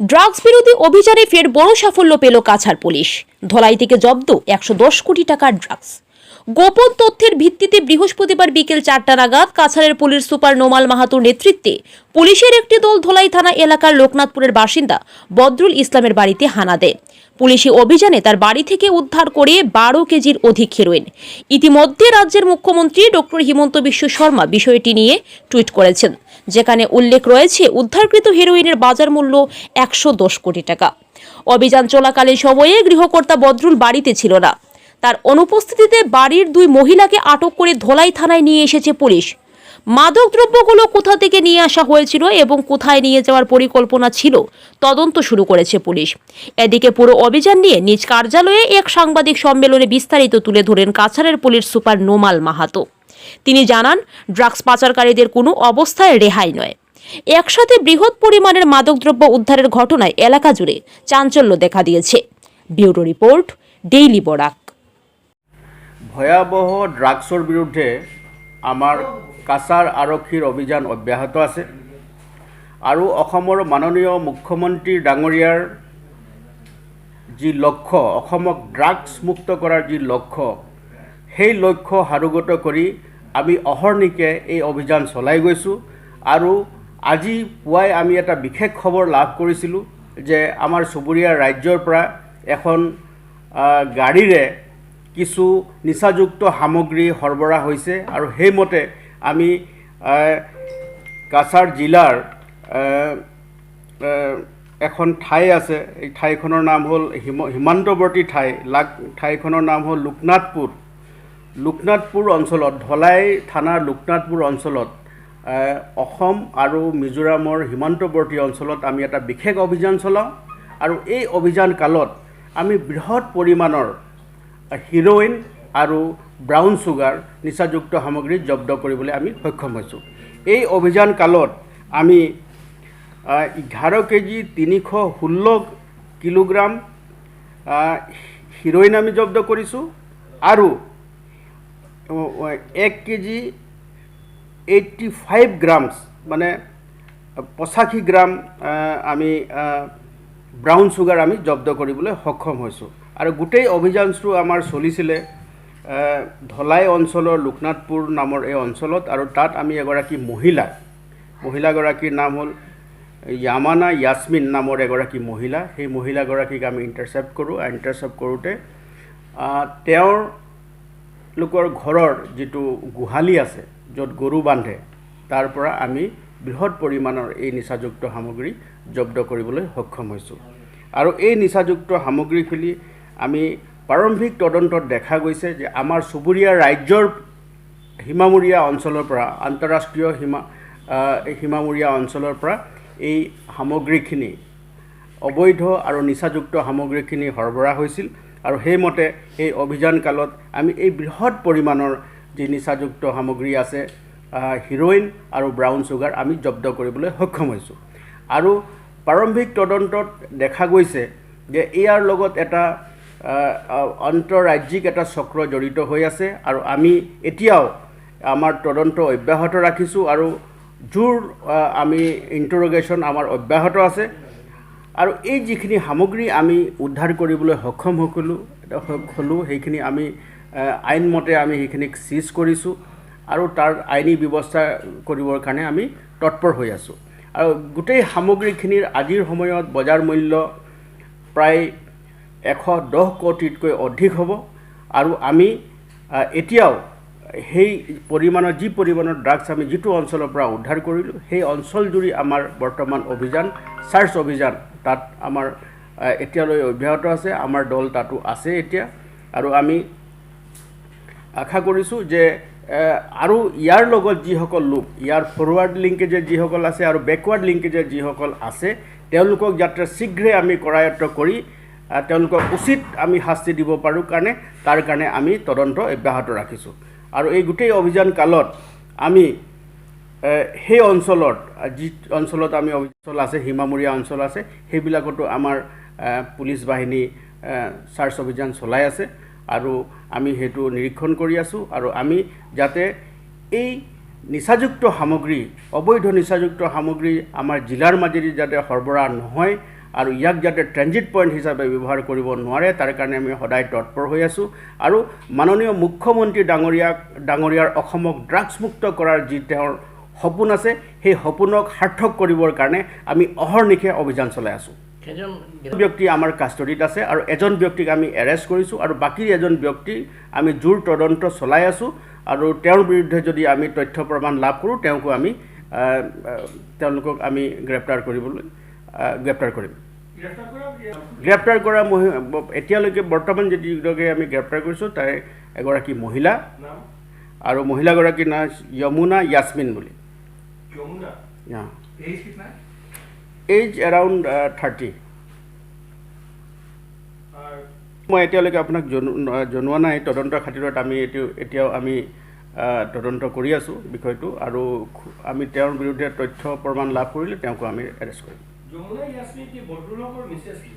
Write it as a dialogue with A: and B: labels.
A: Drugs বিরোধী অভিযানে ফের বড় সাফল্য পেল কাছার পুলিশ। ধলাই থেকে জব্দ একশো দশ কোটি টাকার ড্রাগস। গোপন তথ্যের ভিত্তিতে বৃহস্পতিবার বিকেল চারটা নাগাদ কাছাড়ের পুলিশ সুপার নোমাল মাহাতোর নেতৃত্বে পুলিশের একটি দল ধোলাই থানা এলাকার লোকনাথপুরের বাসিন্দা বদরুল ইসলামের বাড়িতে হানা দেয়। পুলিশি অভিযানে তার বাড়ি থেকে উদ্ধার করে বারো কেজির অধিক হেরোইন। ইতিমধ্যে রাজ্যের মুখ্যমন্ত্রী ডক্টর হিমন্ত বিশ্ব শর্মা বিষয়টি নিয়ে টুইট করেছেন, যেখানে উল্লেখ রয়েছে, উদ্ধারকৃত হেরোইনের বাজার মূল্য একশো দশ কোটি টাকা। অভিযান চলাকালীন সময়ে গৃহকর্তা বদরুল বাড়িতে ছিল না। তার অনুপস্থিতিতে বাড়ির দুই মহিলাকে আটক করে ধলাই থানায় নিয়ে এসেছে পুলিশ। মাদক দ্রব্যগুলো কোথা থেকে নিয়ে আসা হয়েছিল এবং কোথায় নিয়ে যাওয়ার পরিকল্পনা ছিল, তদন্ত শুরু করেছে পুলিশ। এদিকে পুরো অভিযান নিয়ে নিজ কার্যালয়ে এক সাংবাদিক সম্মেলনে বিস্তারিত তুলে ধরেন কাছাড়ের পুলিশ সুপার নোমাল মাহাতো। তিনি জানান, ড্রাগস পাচারকারীদের কোনো অবস্থায় রেহাই নয়। একসাথে বৃহৎ পরিমাণের মাদকদ্রব্য উদ্ধারের ঘটনায় এলাকা জুড়ে চাঞ্চল্য দেখা দিয়েছে। Bureau report, daily Barak.
B: ভয়াবহ ড্ৰাগছৰ বিৰুদ্ধে আমাৰ কাছাৰ আৰক্ষীৰ অভিযান অব্যাহত আছে। আৰু অসমৰ মাননীয় মুখ্যমন্ত্ৰী ডাঙৰীয়াৰ যি লক্ষ্য, অসমক ড্ৰাগছ মুক্ত কৰাৰ যি লক্ষ্য, সেই লক্ষ্য সাৰোগত কৰি আমি অহৰ্নিশে এই অভিযান চলাই গৈছোঁ। আৰু আজি পুৱাই আমি এটা বিশেষ খবৰ লাভ কৰিছিলোঁ যে আমাৰ চুবুৰীয়া ৰাজ্যৰ পৰা এখন গাড়ীৰে কিছু নিচাযুক্ত সামগ্ৰী সৰবৰাহ হৈছে আৰু সেইমতে আমি কাছাৰ জিলাৰ এখন ঠাই আছে। এই ঠাইখনৰ নাম হ'ল হিম সীমান্তৱৰ্তী ঠাই। লাক, ঠাইখনৰ নাম হ'ল লোকনাথপুৰ। লোকনাথপুৰ অঞ্চলত, ধলাই থানাৰ লোকনাথপুৰ অঞ্চলত অসম আৰু মিজোৰামৰ সীমান্তৱৰ্তী অঞ্চলত আমি এটা বিশেষ অভিযান চলাওঁ। আৰু এই অভিযান কালত আমি বৃহৎ পৰিমাণৰ হিৰ'ইন আৰু ব্ৰাউন চুগাৰ নিচাযুক্ত সামগ্ৰী জব্দ কৰিবলৈ আমি সক্ষম হৈছোঁ। এই অভিযান কালত আমি এঘাৰ কেজি তিনিশ ষোল্ল কিলোগ্ৰাম হিৰ'ইন আমি জব্দ কৰিছোঁ আৰু এক কেজি এইট্টি ফাইভ গ্ৰামছ মানে পঁচাশী গ্ৰাম আমি ব্ৰাউন চুগাৰ আমি জব্দ কৰিবলৈ সক্ষম হৈছোঁ। আৰু গোটেই অভিযানটো আমাৰ চলিছিলে ধলাই অঞ্চলৰ লোকনাথপুৰ নামৰ এই অঞ্চলত আৰু তাত আমি এগৰাকী মহিলা, মহিলাগৰাকীৰ নাম হ'ল য়ামানা য়াছমিন নামৰ এগৰাকী মহিলা। সেই মহিলাগৰাকীক আমি ইণ্টাৰচেপ্ট কৰোঁ। আৰু ইণ্টাৰচেপ্ট কৰোঁতে তেওঁৰ লোকৰ ঘৰৰ যিটো গোহালি আছে, য'ত গৰু বান্ধে, তাৰ পৰা আমি বৃহৎ পৰিমাণৰ এই নিচাযুক্ত সামগ্ৰী জব্দ কৰিবলৈ সক্ষম হৈছোঁ। আৰু এই নিচাযুক্ত সামগ্ৰীখিনি আমি প্ৰাৰম্ভিক তদন্তত দেখা গৈছে যে আমাৰ চুবুৰীয়া ৰাজ্যৰ সীমামূৰীয়া অঞ্চলৰ পৰা, আন্তঃৰাষ্ট্ৰীয় সীমা সীমামূৰীয়া অঞ্চলৰ পৰা এই সামগ্ৰীখিনি, অবৈধ আৰু নিচাযুক্ত সামগ্ৰীখিনি সৰবৰাহ হৈছিল আৰু সেইমতে এই অভিযান কালত আমি এই বৃহৎ পৰিমাণৰ যি নিচাযুক্ত সামগ্ৰী আছে হিৰ'ইন আৰু ব্ৰাউন চুগাৰ আমি জব্দ কৰিবলৈ সক্ষম হৈছোঁ। আৰু প্ৰাৰম্ভিক তদন্তত দেখা গৈছে যে ইয়াৰ লগত এটা আন্তঃৰাজ্যিক এটা চক্ৰ জড়িত হৈ আছে আৰু আমি এতিয়াও আমাৰ তদন্ত অব্যাহত ৰাখিছোঁ আৰু জোৰ আমি ইণ্টাৰগেশ্যন আমাৰ অব্যাহত আছে। আৰু এই যিখিনি সামগ্ৰী আমি উদ্ধাৰ কৰিবলৈ সক্ষম হ'লোঁ হ'লোঁ, সেইখিনি আমি আইনমতে আমি সেইখিনিক চিজ কৰিছোঁ আৰু তাৰ আইনী ব্যৱস্থা কৰিবৰ কাৰণে আমি তৎপৰ হৈ আছোঁ। আৰু গোটেই সামগ্ৰীখিনিৰ আজিৰ সময়ত বজাৰ মূল্য প্ৰায় এশ দহ কোটিতকৈ অধিক হ'ব। আৰু আমি এতিয়াও সেই পৰিমাণৰ, যি পৰিমাণৰ ড্ৰাগছ আমি যিটো অঞ্চলৰ পৰা উদ্ধাৰ কৰিলোঁ, সেই অঞ্চলজুৰি আমাৰ বৰ্তমান অভিযান চাৰ্চ অভিযান, তাত আমাৰ এতিয়ালৈ অব্যাহত আছে, আমাৰ দল তাতো আছে এতিয়া। আৰু আমি আশা কৰিছোঁ যে আৰু ইয়াৰ লগত যিসকল লোক, ইয়াৰ ফৰৱাৰ্ড লিংকেজে যিসকল আছে আৰু বেকৱাৰ্ড লিংকেজে যিসকল আছে, তেওঁলোকক যাতে শীঘ্ৰে আমি কৰায়ত্ব কৰি তেওঁলোকক উচিত আমি শাস্তি দিব পাৰোঁ কাৰণে, তাৰ কাৰণে আমি তদন্ত অব্যাহত ৰাখিছোঁ। আৰু এই গোটেই অভিযান কালত আমি সেই অঞ্চলত, যি অঞ্চলত আমি অঞ্চল আছে, সীমামূৰীয়া অঞ্চল আছে, সেইবিলাকতো আমাৰ পুলিচ বাহিনী চাৰ্চ অভিযান চলাই আছে আৰু আমি সেইটো নিৰীক্ষণ কৰি আছোঁ আৰু আমি যাতে এই নিচাযুক্ত সামগ্ৰী, অবৈধ নিচাযুক্ত সামগ্ৰী আমাৰ জিলাৰ মাজেদি যাতে সৰবৰাহ নহয় আৰু ইয়াক যাতে ট্ৰেনজিট পইণ্ট হিচাপে ব্যৱহাৰ কৰিব নোৱাৰে তাৰ কাৰণে আমি সদায় তৎপৰ হৈ আছোঁ। আৰু মাননীয় মুখ্যমন্ত্ৰী ডাঙৰীয়াক ডাঙৰীয়াৰ অসমক ড্ৰাগছমুক্ত কৰাৰ যি তেওঁৰ সপোন আছে সেই সপোনক সাৰ্থক কৰিবৰ কাৰণে আমি অহৰ্নিশে অভিযান চলাই আছোঁ।
C: কেইজন
B: ব্যক্তি আমাৰ কাষ্টডিত আছে আৰু এজন ব্যক্তিক আমি এৰেষ্ট কৰিছোঁ আৰু বাকী এজন ব্যক্তি আমি জোৰ তদন্ত চলাই আছোঁ আৰু তেওঁৰ বিৰুদ্ধে যদি আমি তথ্য প্ৰমাণ লাভ কৰোঁ তেওঁকো আমি তেওঁলোকক আমি গ্ৰেপ্তাৰ কৰিবলৈ গ্ৰেপ্তাৰ কৰিম। গ্ৰেপ্তাৰ কৰা এতিয়ালৈকে বৰ্তমান যিগৰাকী আমি গ্ৰেপ্তাৰ কৰিছোঁ তাই এগৰাকী মহিলা আৰু মহিলাগৰাকীৰ নাম যমুনা য়াছমিন বুলি। এইজ এৰাউণ্ড থাৰ্টি মই এতিয়ালৈকে আপোনাক জনোৱা নাই তদন্তৰ খাতিৰত আমি এইটো এতিয়াও আমি তদন্ত কৰি আছোঁ বিষয়টো আৰু আমি তেওঁৰ বিৰুদ্ধে তথ্য প্ৰমাণ লাভ কৰিলে তেওঁকো আমি এৰেষ্ট কৰিম।
D: যমুনা ইয়াস্মিন কি বদ্রুলকর মেসেজ কি